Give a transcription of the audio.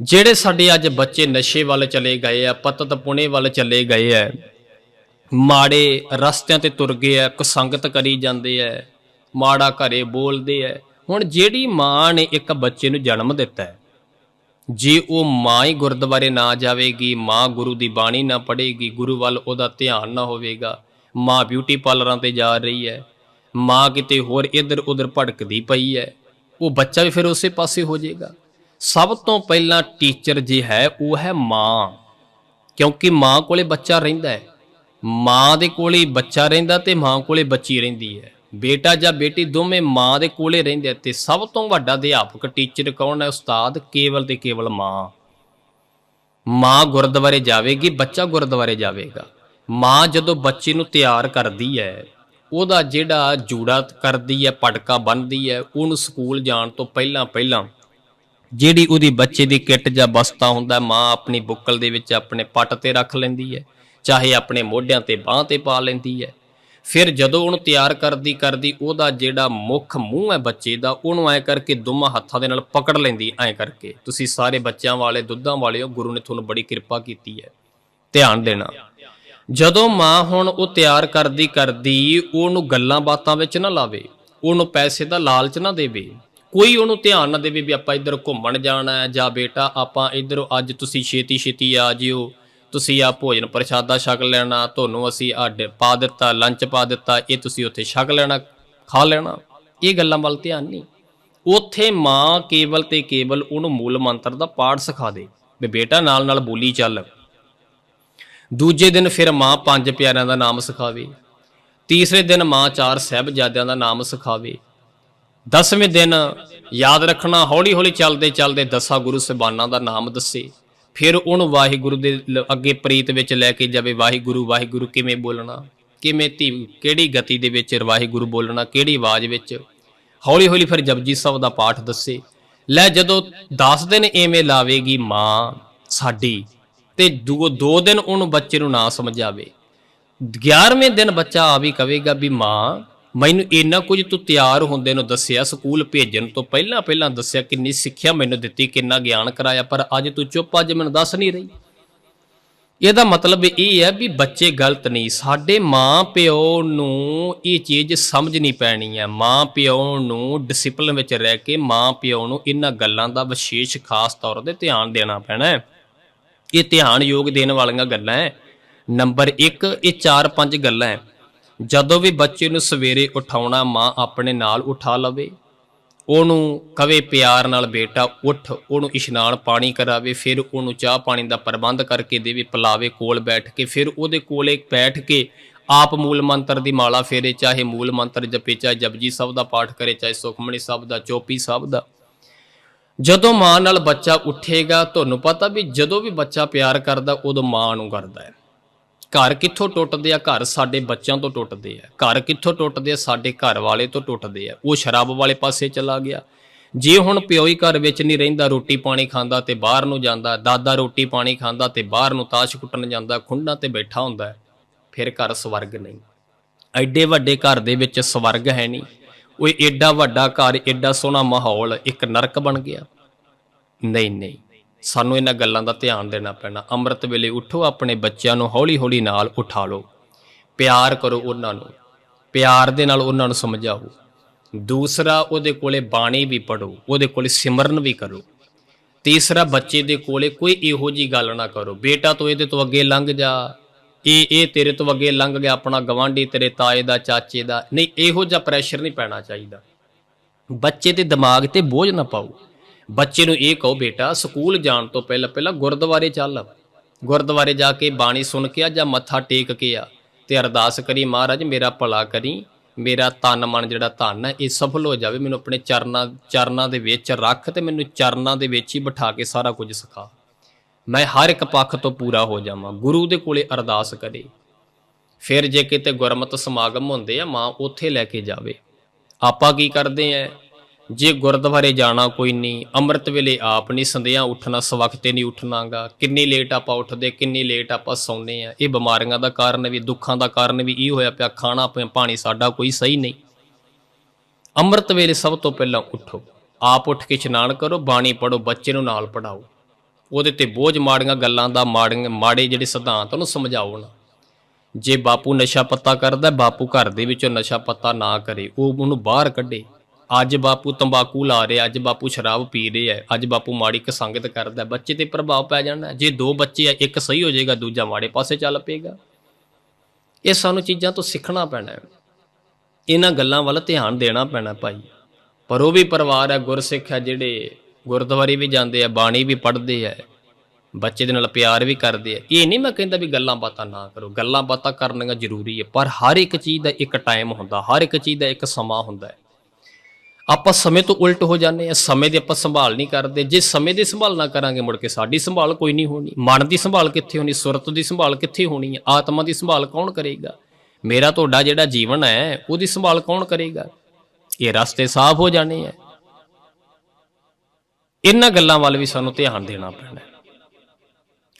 ਜਿਹੜੇ ਸਾਡੇ ਅੱਜ ਬੱਚੇ ਨਸ਼ੇ ਵੱਲ ਚਲੇ ਗਏ ਆ, ਪਤਤ ਪੁਣੇ ਵੱਲ ਚਲੇ ਗਏ ਆ, ਮਾੜੇ ਰਸਤਿਆਂ ਤੇ ਤੁਰ ਗਏ ਆ ਕੁਸੰਗਤ ਕਰੀ ਜਾਂਦੇ ਆ, ਮਾੜਾ ਘਰੇ ਬੋਲਦੇ ਆ। ਹੁਣ ਜਿਹੜੀ ਮਾਂ ਨੇ ਇੱਕ ਬੱਚੇ ਨੂੰ ਜਨਮ ਦਿੱਤਾ ਹੈ, ਜੇ ਉਹ ਮਾਂ ਹੀ ਗੁਰਦੁਆਰੇ ਨਾ ਜਾਵੇਗੀ, ਮਾਂ ਗੁਰੂ ਦੀ ਬਾਣੀ ਨਾ ਪੜ੍ਹੇਗੀ, ਗੁਰੂ ਵੱਲ ਉਹਦਾ ਧਿਆਨ ਨਾ ਹੋਵੇਗਾ, ਮਾਂ ਬਿਊਟੀ ਪਾਰਲਰਾਂ ਤੇ ਜਾ ਰਹੀ ਹੈ, ਮਾਂ ਕਿਤੇ ਹੋਰ ਇੱਧਰ ਉੱਧਰ ਭਟਕਦੀ ਪਈ ਹੈ, ਉਹ ਬੱਚਾ ਵੀ ਫਿਰ ਉਸੇ ਪਾਸੇ ਹੋ ਜਾਏਗਾ। ਸਭ ਤੋਂ ਪਹਿਲਾਂ ਟੀਚਰ ਜੇ ਹੈ, ਉਹ ਹੈ ਮਾਂ। ਕਿਉਂਕਿ ਮਾਂ ਕੋਲੇ ਬੱਚਾ ਰਹਿੰਦਾ ਹੈ। ਮਾਂ ਦੇ ਕੋਲੇ ਬੱਚਾ ਰਹਿੰਦਾ ਤੇ ਮਾਂ ਕੋਲੇ ਬੱਚੀ ਰਹਿੰਦੀ ਹੈ। ਬੇਟਾ ਜਾਂ ਬੇਟੀ ਦੋਵੇਂ ਮਾਂ ਦੇ ਕੋਲੇ ਰਹਿੰਦੇ ਆ ਤੇ ਸਭ ਤੋਂ ਵੱਡਾ ਅਧਿਆਪਕ ਟੀਚਰ ਕੌਣ ਹੈ? ਉਸਤਾਦ ਕੇਵਲ ਤੇ ਕੇਵਲ ਮਾਂ। ਮਾਂ ਗੁਰਦੁਆਰੇ ਜਾਵੇਗੀ, ਬੱਚਾ ਗੁਰਦੁਆਰੇ ਜਾਵੇਗਾ। ਮਾਂ ਜਦੋਂ ਬੱਚੇ ਨੂੰ ਤਿਆਰ ਕਰਦੀ ਹੈ, ਉਹਦਾ ਜਿਹੜਾ ਜੂੜਾ ਕਰਦੀ ਹੈ, ਪਟਕਾ ਬੰਨਦੀ ਹੈ, ਉਹਨੂੰ ਸਕੂਲ ਜਾਣ ਤੋਂ ਪਹਿਲਾਂ ਪਹਿਲਾਂ ਜਿਹੜੀ ਉਹਦੀ ਬੱਚੇ ਦੀ ਕਿੱਟ ਜਾਂ ਬਸਤਾ ਹੁੰਦਾ, ਮਾਂ ਆਪਣੀ ਬੁੱਕਲ ਦੇ ਵਿੱਚ ਆਪਣੇ ਪੱਟ ਤੇ ਰੱਖ ਲੈਂਦੀ ਹੈ, ਚਾਹੇ ਆਪਣੇ ਮੋਢਿਆਂ ਤੇ ਬਾਹ ਤੇ ਪਾ ਲੈਂਦੀ ਹੈ। ਫਿਰ ਜਦੋਂ ਉਹਨੂੰ ਤਿਆਰ ਕਰਦੀ ਕਰਦੀ ਉਹਦਾ ਜਿਹੜਾ ਮੁੱਖ ਮੂੰਹ ਹੈ ਬੱਚੇ ਦਾ, ਉਹਨੂੰ ਐ ਕਰਕੇ ਦੋਵਾਂ ਹੱਥਾਂ ਦੇ ਨਾਲ ਪਕੜ ਲੈਂਦੀ ਐ ਕਰਕੇ। ਤੁਸੀਂ ਸਾਰੇ ਬੱਚਿਆਂ ਵਾਲੇ, ਦੁੱਧਾਂ ਵਾਲੇ ਹੋ ਗੁਰੂ ਨੇ ਤੁਹਾਨੂੰ ਬੜੀ ਕਿਰਪਾ ਕੀਤੀ ਹੈ। ਧਿਆਨ ਦੇਣਾ। ਜਦੋਂ ਮਾਂ ਹੁਣ ਉਹ ਤਿਆਰ ਕਰਦੀ ਕਰਦੀ ਉਹਨੂੰ ਗੱਲਾਂ ਬਾਤਾਂ ਵਿੱਚ ਨਾ ਲਾਵੇ, ਉਹਨੂੰ ਪੈਸੇ ਦਾ ਲਾਲਚ ਨਾ ਦੇਵੇ ਕੋਈ ਉਹਨੂੰ ਧਿਆਨ ਨਾ ਦੇਵੇ ਵੀ ਆਪਾਂ ਇੱਧਰ ਘੁੰਮਣ ਜਾਣਾ ਹੈ ਜਾਂ ਬੇਟਾ, ਆਪਾਂ ਇੱਧਰ ਅੱਜ ਤੁਸੀਂ ਛੇਤੀ ਛੇਤੀ ਆ ਜਿਓ, ਤੁਸੀਂ ਆ ਭੋਜਨ ਪ੍ਰਸ਼ਾਦਾ ਛਕ ਲੈਣਾ, ਤੁਹਾਨੂੰ ਅਸੀਂ ਆ ਡ- ਪਾ ਦਿੱਤਾ ਲੰਚ ਪਾ ਦਿੱਤਾ, ਇਹ ਤੁਸੀਂ ਉੱਥੇ ਛਕ ਲੈਣਾ, ਖਾ ਲੈਣਾ। ਇਹ ਗੱਲਾਂ ਵੱਲ ਧਿਆਨ ਨਹੀਂ। ਉੱਥੇ ਮਾਂ ਕੇਵਲ ਤੇ ਕੇਵਲ ਉਹਨੂੰ ਮੂਲ ਮੰਤਰ ਦਾ ਪਾਠ ਸਿਖਾ ਦੇ, ਵੀ ਬੇਟਾ ਨਾਲ ਨਾਲ ਬੋਲੀ ਚੱਲ। ਦੂਜੇ ਦਿਨ ਫਿਰ ਮਾਂ ਪੰਜ ਪਿਆਰਿਆਂ ਦਾ ਨਾਮ ਸਿਖਾਵੇ। ਤੀਸਰੇ ਦਿਨ ਮਾਂ ਚਾਰ ਸਹਿਬਜ਼ਾਦਿਆਂ ਦਾ ਨਾਮ ਸਿਖਾਵੇ। ਦਸਵੇਂ ਦਿਨ ਯਾਦ ਰੱਖਣਾ ਹੌਲੀ ਹੌਲੀ ਚੱਲਦੇ ਚੱਲਦੇ ਦਸਾਂ ਗੁਰੂ ਸਾਹਿਬਾਨਾਂ ਦਾ ਨਾਮ ਦੱਸੇ। ਫਿਰ ਉਹਨੂੰ ਵਾਹਿਗੁਰੂ ਦੇ ਅੱਗੇ ਪ੍ਰੀਤ ਵਿੱਚ ਲੈ ਕੇ ਜਾਵੇ, ਵਾਹਿਗੁਰੂ ਵਾਹਿਗੁਰੂ ਕਿਵੇਂ ਬੋਲਣਾ? ਕਿਵੇਂ ਧੀ ਕਿਹੜੀ ਗਤੀ ਦੇ ਵਿੱਚ ਵਾਹਿਗੁਰੂ ਬੋਲਣਾ? ਕਿਹੜੀ ਆਵਾਜ਼ ਵਿੱਚ? ਹੌਲੀ ਹੌਲੀ ਫਿਰ ਜਪਜੀ ਸਾਹਿਬ ਦਾ ਪਾਠ ਦੱਸੇ। ਲੈ ਜਦੋਂ 10 ਦਿਨ ਐਵੇਂ ਲਾਵੇਗੀ ਮਾਂ ਸਾਡੀ, ਤੇ ਦੋ ਦੋ ਦਿਨ ਉਹਨੂੰ ਬੱਚੇ ਨੂੰ ਨਾ ਸਮਝਾਵੇ। 11ਵੇਂ ਦਿਨ ਬੱਚਾ ਆ ਵੀ ਕਵੇਗਾ ਵੀ ਮਾਂ ਮੈਨੂੰ ਇੰਨਾ ਕੁਝ ਤੂੰ ਤਿਆਰ ਹੁੰਦੇ ਨੂੰ ਦੱਸਿਆ, ਸਕੂਲ ਭੇਜਣ ਤੋਂ ਪਹਿਲਾਂ ਪਹਿਲਾਂ ਦੱਸਿਆ, ਕਿੰਨੀ ਸਿੱਖਿਆ ਮੈਨੂੰ ਦਿੱਤੀ, ਕਿੰਨਾ ਗਿਆਨ ਕਰਾਇਆ, ਪਰ ਅੱਜ ਤੂੰ ਚੁੱਪ, ਅੱਜ ਮੈਨੂੰ ਦੱਸ ਨਹੀਂ ਰਹੀ। ਇਹਦਾ ਮਤਲਬ ਇਹ ਹੈ ਵੀ ਬੱਚੇ ਗਲਤ ਨਹੀਂ, ਸਾਡੇ ਮਾਂ ਪਿਓ ਨੂੰ ਇਹ ਚੀਜ਼ ਸਮਝਣੀ ਪੈਣੀ ਹੈ। ਮਾਂ ਪਿਓ ਨੂੰ ਡਿਸਪਲਿਨ ਵਿੱਚ ਰਹਿ ਕੇ ਮਾਂ ਪਿਓ ਨੂੰ ਇਹਨਾਂ ਗੱਲਾਂ ਦਾ ਵਿਸ਼ੇਸ਼ ਖਾਸ ਤੌਰ ਤੇ ਧਿਆਨ ਦੇਣਾ ਪੈਣਾ ਹੈ। ਇਹ ਧਿਆਨ ਯੋਗ ਦੇਣ ਵਾਲੀਆਂ ਗੱਲਾਂ ਹੈ। ਨੰਬਰ 1 ਇਹ 4-5 ਗੱਲਾਂ ਹੈ। ਜਦੋਂ ਵੀ ਬੱਚੇ ਨੂੰ ਸਵੇਰੇ ਉਠਾਉਣਾ ਮਾਂ ਆਪਣੇ ਨਾਲ ਉਠਾ ਲਵੇ, ਉਹਨੂੰ ਕਵੇ ਪਿਆਰ ਨਾਲ, ਬੇਟਾ, ਉੱਠ। ਉਹਨੂੰ ਇਸ਼ਨਾਨ ਪਾਣੀ ਕਰਾਵੇ, ਫਿਰ ਉਹਨੂੰ ਚਾਹ ਪਾਣੀ ਦਾ ਪ੍ਰਬੰਧ ਕਰਕੇ ਦੇਵੇ, ਪਿਲਾਵੇ, ਕੋਲ ਬੈਠ ਕੇ, ਫਿਰ ਉਹਦੇ ਕੋਲੇ ਬੈਠ ਕੇ ਆਪ ਮੂਲ ਮੰਤਰ ਦੀ ਮਾਲਾ ਫੇਰੇ, ਚਾਹੇ ਮੂਲ ਮੰਤਰ ਜਪੇ, ਚਾਹੇ ਜਪਜੀ ਸਾਹਿਬ ਦਾ ਪਾਠ ਕਰੇ, ਚਾਹੇ ਸੁਖਮਣੀ ਸਾਹਿਬ ਦਾ, ਚੋਪੀ ਸਾਹਿਬ ਦਾ। ਜਦੋਂ ਮਾਂ ਨਾਲ ਬੱਚਾ ਉੱਠੇਗਾ, ਤੁਹਾਨੂੰ ਪਤਾ ਵੀ ਜਦੋਂ ਵੀ ਬੱਚਾ ਪਿਆਰ ਕਰਦਾ, ਉਦੋਂ ਮਾਂ ਨੂੰ ਕਰਦਾ ਹੈ। ਘਰ ਕਿੱਥੋਂ ਟੁੱਟਦੇ ਆ? ਘਰ ਸਾਡੇ ਬੱਚਿਆਂ ਤੋਂ ਟੁੱਟਦੇ ਆ। ਘਰ ਕਿੱਥੋਂ ਟੁੱਟਦੇ ਆ? ਸਾਡੇ ਘਰ ਵਾਲੇ ਤੋਂ ਟੁੱਟਦੇ ਆ। ਉਹ ਸ਼ਰਾਬ ਵਾਲੇ ਪਾਸੇ ਚਲਾ ਗਿਆ। ਜੇ ਹੁਣ ਪਿਓ ਹੀ ਘਰ ਵਿੱਚ ਨਹੀਂ ਰਹਿੰਦਾ, ਰੋਟੀ ਪਾਣੀ ਖਾਂਦਾ ਤੇ ਬਾਹਰ ਨੂੰ ਜਾਂਦਾ, ਦਾਦਾ ਰੋਟੀ ਪਾਣੀ ਖਾਂਦਾ ਤੇ ਬਾਹਰ ਨੂੰ ਤਾਸ਼ ਕੁੱਟਣ ਜਾਂਦਾ, ਖੁੰਡਾਂ ਤੇ ਬੈਠਾ ਹੁੰਦਾ ਫਿਰ ਘਰ ਸਵਰਗ ਨਹੀਂ। ਐਡੇ ਵੱਡੇ ਘਰ ਦੇ ਵਿੱਚ ਸਵਰਗ ਹੈ ਨਹੀਂ। ਉਹ ਐਡਾ ਵੱਡਾ ਘਰ, ਐਡਾ ਸੋਹਣਾ ਮਾਹੌਲ, ਇੱਕ ਨਰਕ ਬਣ ਗਿਆ। ਨਹੀਂ ਨਹੀਂ। ਸਾਨੂੰ ਇਹਨਾਂ ਗੱਲਾਂ ਦਾ ਧਿਆਨ ਦੇਣਾ ਪੈਣਾ। ਅੰਮ੍ਰਿਤ ਵੇਲੇ ਉਠੋ, ਆਪਣੇ ਬੱਚਿਆਂ ਨੂੰ ਹੌਲੀ-ਹੌਲੀ ਨਾਲ ਉਠਾ ਲਓ। ਪਿਆਰ ਕਰੋ ਉਹਨਾਂ ਨੂੰ। ਪਿਆਰ ਦੇ ਨਾਲ ਉਹਨਾਂ ਨੂੰ ਸਮਝਾਓ। ਦੂਸਰਾ, ਉਹਦੇ ਕੋਲੇ ਬਾਣੀ ਵੀ ਪੜੋ ਉਹਦੇ ਕੋਲੇ ਸਿਮਰਨ ਵੀ ਕਰੋ। ਤੀਸਰਾ, ਬੱਚੇ ਦੇ ਕੋਲੇ ਕੋਈ ਇਹੋ ਜੀ ਗੱਲ ਨਾ ਕਰੋ। ਬੇਟਾ ਤੂੰ ਇਹਦੇ ਤੋਂ ਅੱਗੇ ਲੰਘ ਜਾ। ਇਹ ਇਹ ਤੇਰੇ ਤੋਂ ਅੱਗੇ ਲੰਘ ਗਿਆ, ਆਪਣਾ ਗਵਾਂਢੀ ਤੇਰੇ ਤਾਏ ਦਾ, ਚਾਚੇ ਦਾ। ਨਹੀਂ, ਇਹੋ ਜਿਹਾ ਪ੍ਰੈਸ਼ਰ ਨਹੀਂ ਪੈਣਾ ਚਾਹੀਦਾ। ਬੱਚੇ ਦੇ ਦਿਮਾਗ ਤੇ ਬੋਝ ਨਾ ਪਾਓ। ਬੱਚੇ ਨੂੰ ਇਹ ਕਹੋ, ਬੇਟਾ, ਸਕੂਲ ਜਾਣ ਤੋਂ ਪਹਿਲਾਂ ਪਹਿਲਾਂ ਗੁਰਦੁਆਰੇ ਚੱਲ। ਗੁਰਦੁਆਰੇ ਜਾ ਕੇ ਬਾਣੀ ਸੁਣ ਕੇ ਆ ਜਾਂ ਮੱਥਾ ਟੇਕ ਕੇ ਆ ਤੇ ਅਰਦਾਸ ਕਰੀ, ਮਹਾਰਾਜ, ਮੇਰਾ ਭਲਾ ਕਰੀ, ਮੇਰਾ ਤਨ ਮਨ ਜਿਹੜਾ ਧਨ ਹੈ, ਇਹ ਸਫਲ ਹੋ ਜਾਵੇ। ਮੈਨੂੰ ਆਪਣੇ ਚਰਨਾਂ ਚਰਨਾਂ ਦੇ ਵਿੱਚ ਰੱਖ ਤੇ ਮੈਨੂੰ ਚਰਨਾਂ ਦੇ ਵਿੱਚ ਹੀ ਬਿਠਾ ਕੇ ਸਾਰਾ ਕੁਝ ਸਿਖਾ। ਮੈਂ ਹਰ ਇੱਕ ਪੱਖ ਤੋਂ ਪੂਰਾ ਹੋ ਜਾਵਾਂ। ਗੁਰੂ ਦੇ ਕੋਲੇ ਅਰਦਾਸ ਕਰੇ। ਫਿਰ ਜੇ ਕਿਤੇ ਗੁਰਮਤਿ ਸਮਾਗਮ ਹੁੰਦੇ ਆ, ਮਾਂ, ਉੱਥੇ ਲੈ ਕੇ ਜਾਵੇ। ਆਪਾਂ ਕੀ ਕਰਦੇ ਆ ਜੇ ਗੁਰਦੁਆਰੇ ਜਾਣਾ ਕੋਈ ਨਹੀਂ, ਅੰਮ੍ਰਿਤ ਵੇਲੇ ਆਪ ਨਹੀਂ ਸੰਧਿਆ ਉੱਠਣਾ, ਸਵਖਤੇ ਨਹੀਂ ਉੱਠਣਾਗਾ। ਕਿੰਨੀ ਲੇਟ ਆਪਾਂ ਉੱਠਦੇ, ਕਿੰਨੀ ਲੇਟ ਆਪਾਂ ਸੌਂਦੇ ਆ। ਇਹ ਬਿਮਾਰੀਆਂ ਦਾ ਕਾਰਨ ਵੀ, ਦੁੱਖਾਂ ਦਾ ਕਾਰਨ ਵੀ ਇਹ ਹੋਇਆ ਪਿਆ, ਖਾਣਾ ਪ- ਪਾਣੀ ਸਾਡਾ ਕੋਈ ਸਹੀ ਨਹੀਂ। ਅੰਮ੍ਰਿਤ ਵੇਲੇ ਸਭ ਤੋਂ ਪਹਿਲਾਂ ਉੱਠੋ। ਆਪ ਉੱਠ ਕੇ ਇਸ਼ਨਾਨ ਕਰੋ, ਬਾਣੀ ਪੜੋ ਬੱਚੇ ਨੂੰ ਨਾਲ ਪੜਾਓ ਉਹਦੇ ਤੇ ਬੋਝ ਮਾੜੀਆਂ ਗੱਲਾਂ ਦਾ, ਮਾੜੀਆਂ, ਮਾੜੇ ਜਿਹੜੇ ਸਿਧਾਂਤ ਉਹਨੂੰ ਸਮਝਾਓ ਨਾ। ਜੇ ਬਾਪੂ ਨਸ਼ਾ ਪੱਤਾ ਕਰਦਾ, ਬਾਪੂ ਘਰ ਦੇ ਵਿੱਚੋਂ ਨਸ਼ਾ ਪੱਤਾ ਨਾ ਕਰੇ, ਉਹ ਉਹਨੂੰ ਬਾਹਰ ਕੱਢੇ। ਅੱਜ ਬਾਪੂ ਤੰਬਾਕੂ ਲਾ ਰਿਹਾ, ਅੱਜ ਬਾਪੂ ਸ਼ਰਾਬ ਪੀ ਰਿਹਾ ਹੈ ਅੱਜ ਬਾਪੂ ਮਾੜੀ ਕਸੰਗਤ ਕਰਦਾ, ਬੱਚੇ ਤੇ ਪ੍ਰਭਾਵ ਪੈ ਜਾਣਾ ਜੇ ਦੋ ਬੱਚੇ ਆ, ਇੱਕ ਸਹੀ ਹੋ ਜਾਏਗਾ, ਦੂਜਾ ਮਾੜੇ ਪਾਸੇ ਚੱਲ ਪਏਗਾ। ਇਹ ਸਾਨੂੰ ਚੀਜ਼ਾਂ ਤੋਂ ਸਿੱਖਣਾ ਪੈਣਾ ਹੈ। ਇਹਨਾਂ ਗੱਲਾਂ ਵੱਲ ਧਿਆਨ ਦੇਣਾ ਪੈਣਾ ਭਾਈ। ਪਰ ਉਹ ਵੀ ਪਰਿਵਾਰ ਹੈ, ਗੁਰਸਿੱਖ ਹੈ, ਜਿਹੜੇ ਗੁਰਦੁਆਰੇ ਵੀ ਜਾਂਦੇ ਆ, ਬਾਣੀ ਵੀ ਪੜ੍ਹਦੇ ਆ, ਬੱਚੇ ਦੇ ਨਾਲ ਪਿਆਰ ਵੀ ਕਰਦੇ ਆ। ਇਹ ਨਹੀਂ ਮੈਂ ਕਹਿੰਦਾ ਵੀ ਗੱਲਾਂ ਬਾਤਾਂ ਨਾ ਕਰੋ। ਗੱਲਾਂ ਬਾਤਾਂ ਕਰਨੀਆਂ ਜ਼ਰੂਰੀ ਹੈ, ਪਰ ਹਰ ਇੱਕ ਚੀਜ਼ ਦਾ ਇੱਕ ਟਾਈਮ ਹੁੰਦਾ, ਹਰ ਇੱਕ ਚੀਜ਼ ਦਾ ਇੱਕ ਸਮਾਂ ਹੁੰਦਾ ਆਪਾਂ ਸਮੇਂ ਤੋਂ ਉਲਟ ਹੋ ਜਾਂਦੇ ਆ ਸਮੇਂ ਦੀ ਆਪਾਂ ਸੰਭਾਲ ਨਹੀਂ ਕਰਦੇ। ਜੇ ਸਮੇਂ ਦੀ ਸੰਭਾਲ ਨਾ ਕਰਾਂਗੇ ਮੁੜ ਕੇ, ਸਾਡੀ ਸੰਭਾਲ ਕੋਈ ਨਹੀਂ ਹੋਣੀ। ਮਨ ਦੀ ਸੰਭਾਲ ਕਿੱਥੇ ਹੋਣੀ, ਸੁਰਤ ਦੀ ਸੰਭਾਲ ਕਿੱਥੇ ਹੋਣੀ ਹੈ, ਆਤਮਾ ਦੀ ਸੰਭਾਲ ਕੌਣ ਕਰੇਗਾ? ਮੇਰਾ ਤੁਹਾਡਾ ਜਿਹੜਾ ਜੀਵਨ ਹੈ, ਉਹਦੀ ਸੰਭਾਲ ਕੌਣ ਕਰੇਗਾ? ਇਹ ਰਸਤੇ ਸਾਫ਼ ਹੋ ਜਾਣੇ ਆ ਇਹਨਾਂ ਗੱਲਾਂ ਵੱਲ ਵੀ ਸਾਨੂੰ ਧਿਆਨ ਦੇਣਾ ਪੈਣਾ